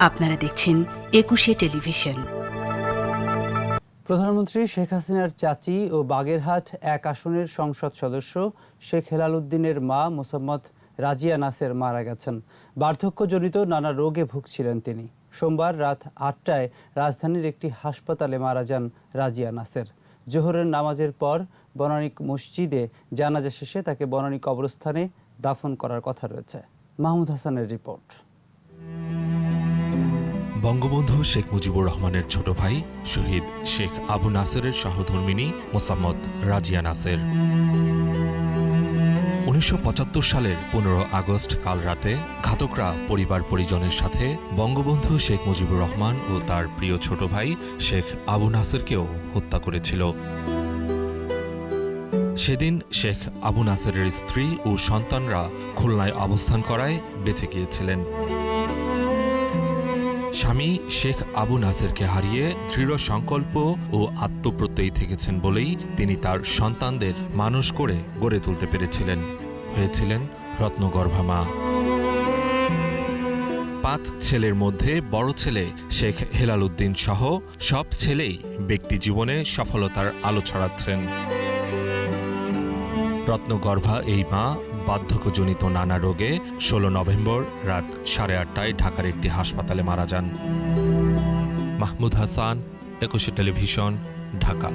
আপনারা দেখছেন একুশে টেলিভিশন। প্রধানমন্ত্রী শেখ হাসিনার চাচি ও বাগেরহাট এক আসনের সংসদ সদস্য শেখ হেলাল উদ্দিনের মা মোসাম্মদ রাজিয়া নাসের মারা গেছেন। বার্ধক্যজনিত নানা রোগে ভুগছিলেন তিনি। সোমবার রাত আটটায় রাজধানীর একটি হাসপাতালে মারা যান রাজিয়া নাসের। জোহরের নামাজের পর বনানী মসজিদে জানাজা শেষে তাকে বনানী কবরস্থানে দাফন করার কথা রয়েছে। মাহমুদ হাসানের রিপোর্ট। বঙ্গবন্ধু শেখ মুজিবুর রহমানের ছোট ভাই শহীদ শেখ আবু নাসেরের সহধর্মিনী মোসাম্মদ রাজিয়া নাসের। উনিশশো পঁচাত্তর সালের পনেরো আগস্ট কাল রাতে ঘাতকরা পরিবার পরিজনের সাথে বঙ্গবন্ধু শেখ মুজিবুর রহমান ও তার প্রিয় ছোট ভাই শেখ আবু নাসেরকেও হত্যা করেছিল। সেদিন শেখ আবু নাসেরের স্ত্রী ও সন্তানরা খুলনায় অবস্থান করায় বেঁচে গিয়েছিলেন। স্বামী শেখ আবু নাসেরকে হারিয়ে দৃঢ় সংকল্প ও আত্মপ্রত্যয়ী থেকেছেন বলেই তিনি তার সন্তানদের মানুষ করে গড়ে তুলতে পেরেছিলেন। হয়েছিলেন রত্নগর্ভা মা। পাঁচ ছেলের মধ্যে বড় ছেলে শেখ হেলাল উদ্দিন সহ সব ছেলেই ব্যক্তি জীবনে সফলতার আলো ছড়াচ্ছেন। রত্নগর্ভা এই মা বার্ধক্যজনিত নানা রোগে ষোলো নভেম্বর রাত সাড়ে আটটায় ঢাকার একটি হাসপাতালে মারা যান। মাহমুদ হাসান, একুশে টেলিভিশন, ঢাকা।